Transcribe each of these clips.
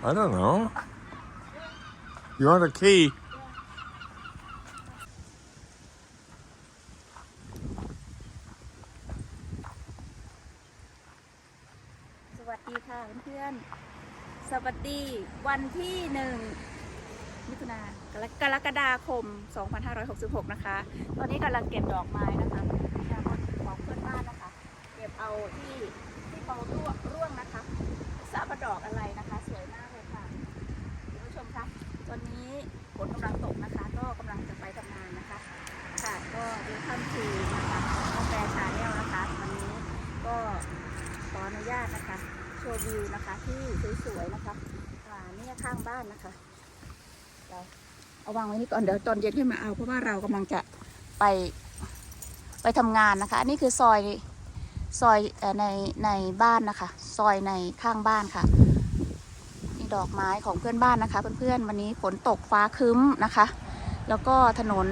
I don't know. You want a key? สวัสดีค่ะเพื่อนๆ สวัสดีวันที่หนึ่งมิถุนากรกรกฎาคม 2566 นะคะ ตอนนี้กำลังเก็บดอกไม้นะคะจากของเพื่อนบ้านนะคะ เก็บเอาที่ที่เขาร่วงร่วงนะคะทราบว่าดอกอะไรนะคะ สวยมากเลยค่ะคุณผู้ชมคะตอนนี้ ฝนกำลังตกนะคะ ก็กำลังจะไปทำงานนะคะ ค่ะ ก็เวลคัมทูนะคะกาแฟชาแนลนะคะ วันนี้ก็ขออนุญาตนะคะ โชว์วิวนะคะ ที่สวยๆนะคะอ่าเนี่ยข้างบ้านนะคะเดี๋ยวเอาวางไว้นี่ก่อน เดี๋ยวตอนเย็นให้มาเอา เพราะว่าเรากำลังจะไปไปทำงานนะคะ อันนี่คือซอยซอยในในบ้านนะคะ ซอยในข้างบ้านค่ะ ดอกไม้ของเพื่อนบ้านนะคะ เพื่อนๆวันนี้ฝนตกฟ้าครึ้มนะคะ แล้วก็ถนน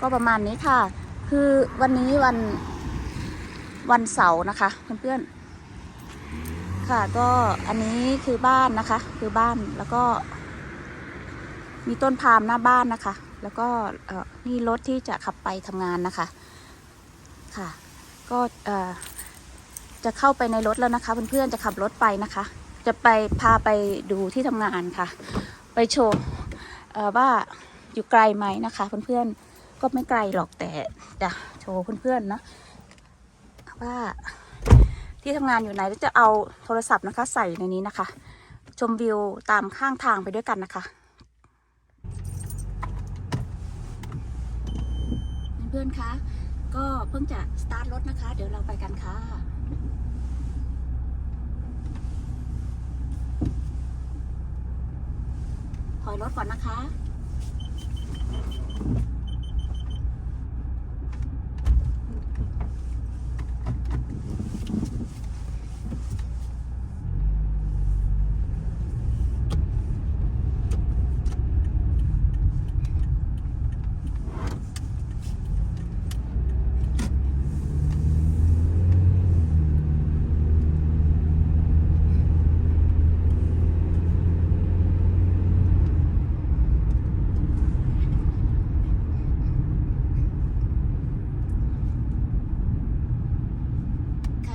ก็ประมาณนี้ค่ะ คือวันนี้วันวันเสาร์นะคะเพื่อนๆค่ะก็อันนี้คือบ้านนะคะ คือบ้านแล้วก็ มีต้นพามหน้าบ้านนะคะ แล้วก็เออนี่รถที่จะขับไปทำงานนะคะค่ะ ก็เออจะเข้าไปในรถแล้วนะคะเพื่อนๆจะขับรถไปนะคะ จะไปพาไปดูที่ทำงานค่ะ ไปโชว์ว่าอยู่ไกลไหมนะคะ เพื่อนๆก็ไม่ไกลหรอกแต่จะโชว์เพื่อนๆนะว่าที่ทำงานอยู่ไหนแล้วจะเอาโทรศัพท์นะคะ ใส่ในนี้นะคะ ชมวิวตามข้างทางไปด้วยกันนะคะ เพื่อนๆคะก็เพิ่งจะสตาร์ทรถนะคะ เดี๋ยวเราไปกันค่ะ ถอย รถก่อนนะคะ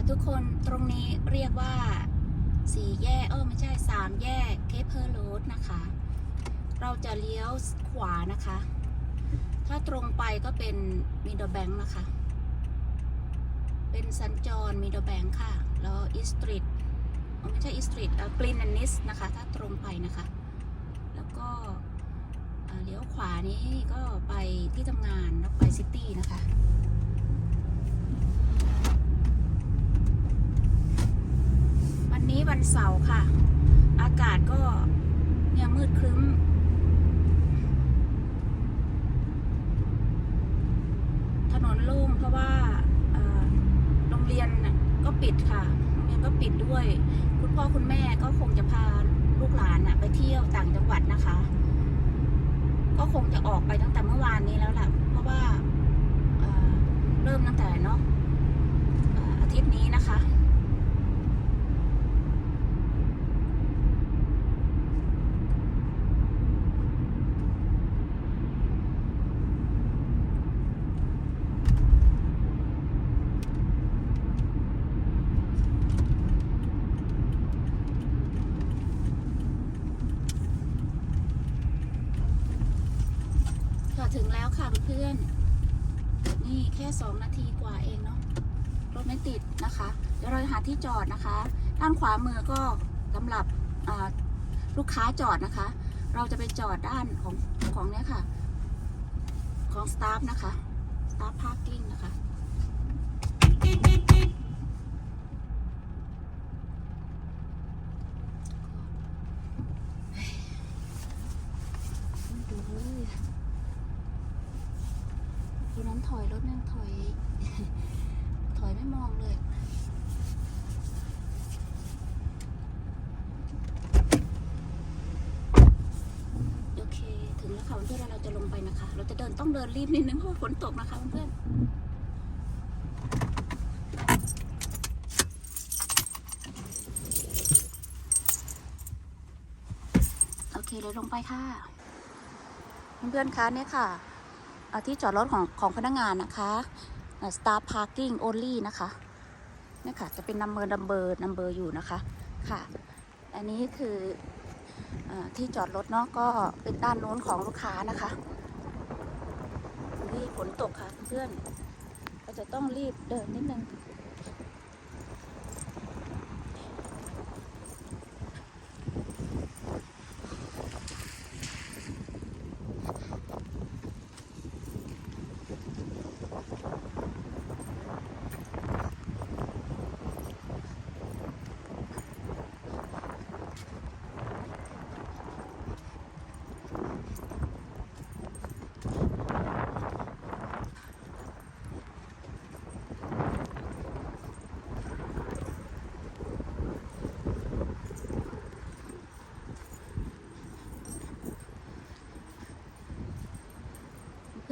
ทุกคนตรงนี้เรียกว่าสี่แยกเออไม่ใช่สามแยกเคปเพอร์โรดนะคะ เราจะเลี้ยวขวานะคะ ถ้าตรงไปก็เป็นมิดเดิลแบงค์นะคะ เป็นสัญจรมิดเดิลแบงค์ค่ะ แล้วอีสตรีทไม่ใช่อีสตรีทกรีนแอนนิสนะคะ ถ้าตรงไปนะคะ แล้วก็เเลี้ยวขวานี้ก็ไปที่ทำงานแล้วไปซิตี้นะคะ วันเสาร์ค่ะ อากาศก็เนี่ยมืดครึ้ม ถนนโล่งเพราะว่าโรงเรียนก็ปิดค่ะ โรงเรียนก็ปิดด้วย คุณพ่อคุณแม่ก็คงจะพาลูกหลานน่ะไปเที่ยวต่างจังหวัดนะคะ ก็คงจะออกไปตั้งแต่เมื่อวานนี้แล้วล่ะเพราะว่าเริ่มตั้งแต่เนาะอาทิตย์นี้นะคะถึงแล้วค่ะเพื่อนๆ นี่แค่สองนาทีกว่าเองเนาะ รถไม่ติดนะคะ เดี๋ยวเราหาที่จอดนะคะ ด้านขวามือก็สำหรับลูกค้าจอดนะคะ เราจะไปจอดด้านของของเนี้ยค่ะ ของสตาฟนะคะ สตาฟพาร์กิ้งนะคะ ไม่ดูเลย คนนั้นถอยรถนั่งถอย ถอยไม่มองเลยโอเคถึงแล้วค่ะเพื่อนเราจะลงไปนะคะ เราจะเดินต้องเดินรีบนิดนึงเพราะฝนตกนะคะเพื่อนๆเดินลงไปค่ะ เพื่อนๆคะเนี่ยค่ะ ที่จอดรถของของพนักงานนะคะอ่า Star Parking Only นะคะนี่ค่ะ จะเป็นนัมเบอร์นัมเบอร์นัมเบอร์อยู่นะคะค่ะ อันนี้คืออที่จอดรถเนาะก็เป็นด้านโน้นของลูกค้านะคะนี่ฝนตกค่ะเพื่อนก็จะต้องรีบเดินนิดนึง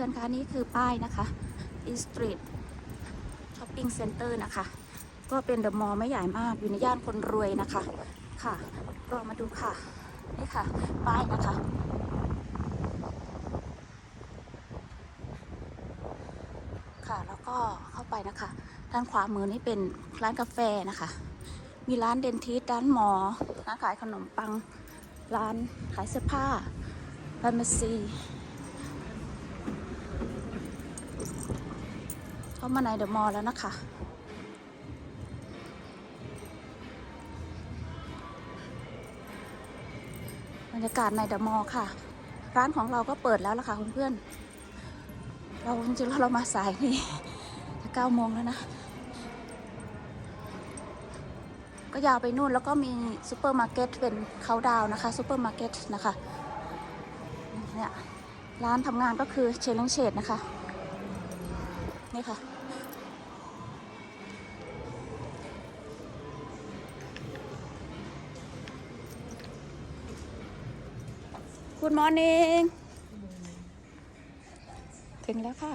พื่อนคะนี่คือป้ายนะคะ e Street Shopping Center นะคะ ก็เป็นเดอะมอลล์ไม่ใหญ่มากอยู่ในย่านคนรวยนะคะค่ะก็มาดูค่ะ นี่ค่ะ ป้ายนะคะค่ะแล้วก็เข้าไปนะคะ ด้านขวามือนี่เป็นร้านกาแฟนะคะ มีร้านเดนทิสร้านหมอร้านขายขนมปัง ร้านขายเสื้อผ้าฟาร์มาซี เข้ามาในเดอะมอลล์แล้วนะคะ บรรยากาศในเดอะมอลล์ค่ะ ร้านของเราก็เปิดแล้วล่ะค่ะเพื่อนๆเราจริงๆเรามาสายนี่จะเก้าโมงแล้วนะ ก็ยาวไปนู่นแล้วก็มีซูเปอร์มาร์เก็ตเป็นเขาดาวน์นะคะซูเปอร์มาร์เก็ตนะคะเนี่ยร้านทำงานก็คือเชลเลงเชดนะคะ นี่ค่ะ Good morning ถึงแล้วค่ะ